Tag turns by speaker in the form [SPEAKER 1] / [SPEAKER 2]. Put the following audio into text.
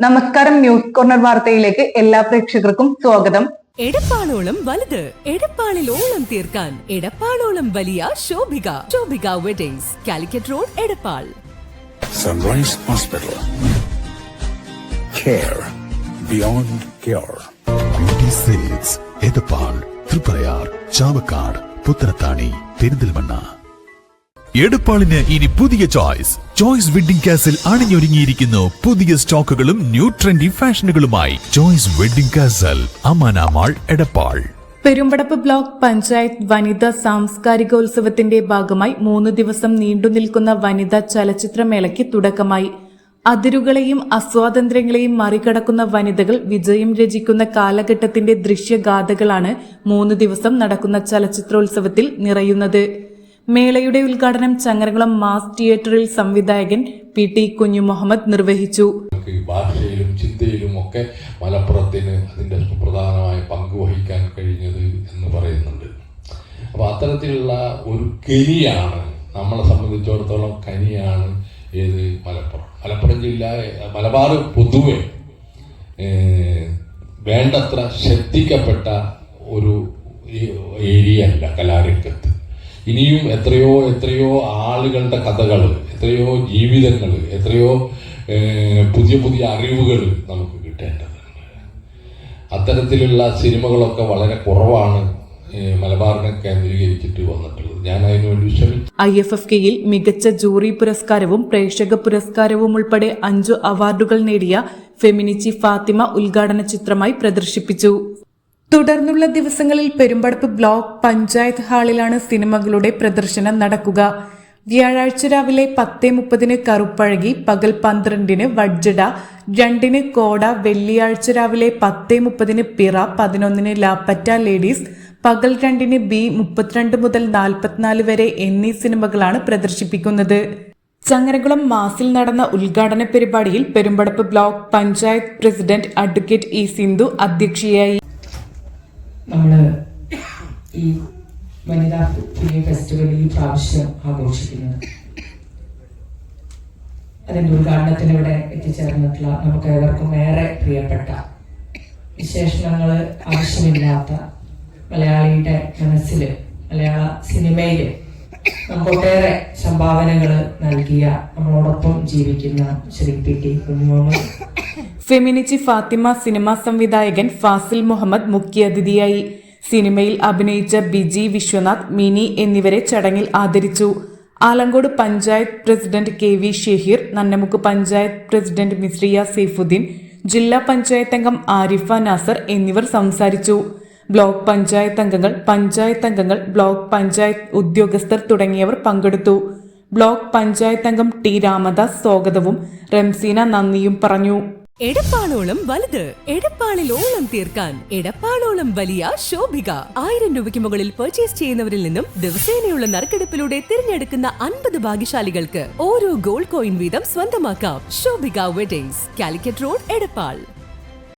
[SPEAKER 1] നമസ്കാരം news corner വാർത്തയിലേക്ക് എല്ലാ പ്രേക്ഷകർക്കും സ്വാഗതം.
[SPEAKER 2] എടപ്പാളോളം വലുത് എടപ്പാളിൽ ഓളം തീർക്കാൻ എടപ്പാളോളം വലിയ Shobhika Shobhika weddings Calicut road Edappal.
[SPEAKER 3] Sunrise hospital care
[SPEAKER 4] beyond care Edappal Triprayar Chavakkad Puthanathani Perinthalmanna എടപ്പാളിന് ഇനി പുതിയ ചോയ്സ്. ചോയ്സ് വെഡിംഗ് കാസിൽ അണിഞ്ഞൊരുങ്ങിയിരിക്കുന്നു പുതിയ സ്റ്റോക്കുകളും new trendy ഫാഷനുകളുമായി. Choice wedding castle Amana mall Edappal.
[SPEAKER 5] Perumpadappu block panchayat വനിതാ സാംസ്കാരികോത്സവത്തിന്റെ ഭാഗമായി മൂന്ന് ദിവസം നീണ്ടുനിൽക്കുന്ന വനിതാ ചലച്ചിത്രമേളയ്ക്ക് തുടക്കമായി. അതിരുകളെയും അസ്വാതന്ത്ര്യങ്ങളെയും മറികടക്കുന്ന വനിതകൾ വിജയം രചിക്കുന്ന കാലഘട്ടത്തിന്റെ ദൃശ്യഗാഥകളാണ് മൂന്ന് ദിവസം നടക്കുന്ന ചലച്ചിത്രോത്സവത്തിൽ നിറയുന്നത്. മേളയുടെ ഉദ്ഘാടനം ചങ്ങരകുളം മാസ് തിയേറ്ററിൽ സംവിധായകൻ പി ടി കുഞ്ഞു മുഹമ്മദ് നിർവഹിച്ചു.
[SPEAKER 6] ഭാഷയിലും ചിന്തയിലും ഒക്കെ മലപ്പുറത്തിന് അതിന്റെ സുപ്രധാനമായ പങ്ക് വഹിക്കാൻ കഴിഞ്ഞത് എന്ന് പറയുന്നുണ്ട്. അപ്പോൾ അത്തരത്തിലുള്ള ഒരു കനിയാണ് നമ്മളെ സംബന്ധിച്ചിടത്തോളം കനിയാണ് ഏത് മലപ്പുറം. മലപ്പുറം ജില്ല മലബാർ പൊതുവെ വേണ്ടത്ര ശ്രദ്ധിക്കപ്പെട്ട ഒരു ഏരിയ അല്ല കലാരംഗത്ത്. ഇനിയും എത്രയോ എത്രയോ ആളുകളുടെ കഥകൾ എത്രയോ ജീവിതങ്ങൾ എത്രയോ പുതിയ പുതിയ അറിവുകൾ നമുക്ക് കിട്ടേണ്ടതുണ്ട്. അത്തരത്തിലുള്ള സിനിമകളൊക്കെ വളരെ കുറവാണ് മലബാറിനെ കേന്ദ്രീകരിച്ചിട്ട് വന്നിട്ടുള്ളത്. ഞാൻ അതിനുവേണ്ടി ശ്രമിച്ചു
[SPEAKER 5] ഐ എഫ് എഫ് കെയിൽ മികച്ച ജൂറി പുരസ്കാരവും പ്രേക്ഷക പുരസ്കാരവും ഉൾപ്പെടെ അഞ്ചു അവാർഡുകൾ നേടിയ ഫെമിനിച്ചി ഫാത്തിമ ഉദ്ഘാടന ചിത്രമായി പ്രദർശിപ്പിച്ചു. തുടർന്നുള്ള ദിവസങ്ങളിൽ പെരുമ്പടപ്പ് ബ്ലോക്ക് പഞ്ചായത്ത് ഹാളിലാണ് സിനിമകളുടെ പ്രദർശനം നടക്കുക. വ്യാഴാഴ്ച രാവിലെ പത്ത് മുപ്പതിന് കറുപ്പഴകി പകൽ പന്ത്രണ്ടിന് വഡ്ജഡ രണ്ടിന് കോട വെള്ളിയാഴ്ച രാവിലെ പത്ത് മുപ്പതിന് പിറ പതിനൊന്നിന് ലാപ്പറ്റ ലേഡീസ് പകൽ രണ്ടിന് ബി മുപ്പത്തിരണ്ട് മുതൽ നാൽപ്പത്തിനാല് വരെ എന്നീ സിനിമകളാണ് പ്രദർശിപ്പിക്കുന്നത്. ചങ്ങരകുളം മാസിൽ നടന്ന ഉദ്ഘാടന പരിപാടിയിൽ Perumpadappu block panchayat president advocate E Sindhu അധ്യക്ഷയായി.
[SPEAKER 7] ഫെസ്റ്റിവൽ ഈ പ്രാവശ്യം ആഘോഷിക്കുന്നത്. അതിന്റെ ഉദ്ഘാടനത്തിന് ഇവിടെ എത്തിച്ചേർന്നിട്ടുള്ള നമുക്ക് ഏവർക്കും ഏറെ പ്രിയപ്പെട്ട വിശേഷണങ്ങൾ ആവശ്യമില്ലാത്ത മലയാളിയുടെ മനസ്സിൽ മലയാള സിനിമയിൽ നമുക്കൊട്ടേറെ സംഭാവനകൾ നൽകിയ നമ്മളോടൊപ്പം ജീവിക്കുന്ന Shri P T Kunjumohan
[SPEAKER 5] Feminichi Fathima cinema സംവിധായകൻ ഫാസിൽ മുഹമ്മദ് മുഖ്യാതിഥിയായി സിനിമയിൽ അഭിനയിച്ച ബിജി വിശ്വനാഥ് മിനി എന്നിവരെ ചടങ്ങിൽ ആദരിച്ചു. Alankode panchayat president K V Shaheer Nannamukku panchayat president Misriya Saifuddin ജില്ലാ പഞ്ചായത്ത് അംഗം ആരിഫ നാസർ എന്നിവർ സംസാരിച്ചു. ബ്ലോക്ക് പഞ്ചായത്ത് അംഗങ്ങൾ പഞ്ചായത്ത് അംഗങ്ങൾ ബ്ലോക്ക് പഞ്ചായത്ത് ഉദ്യോഗസ്ഥർ തുടങ്ങിയവർ പങ്കെടുത്തു. ബ്ലോക്ക് പഞ്ചായത്ത് അംഗം ടി രാമദാസ് സ്വാഗതവും റംസീന നന്ദിയും പറഞ്ഞു.
[SPEAKER 2] എടപ്പാളോളം വലുത്. എടപ്പാളിൽ ഓളം തീർക്കാൻ. എടപ്പാളോളം വലിയ ശോഭിക. ആയിരം രൂപയ്ക്ക് മുകളിൽ പർച്ചേസ് ചെയ്യുന്നവരിൽ നിന്നും ദിവസേനയുള്ള നറുക്കെടുപ്പിലൂടെ തിരഞ്ഞെടുക്കുന്ന അൻപത് ഭാഗ്യശാലികൾക്ക് ഓരോ ഗോൾഡ് കോയിൻ വീതം സ്വന്തമാക്കാം. Shobhika weddings Calicut road Edappal.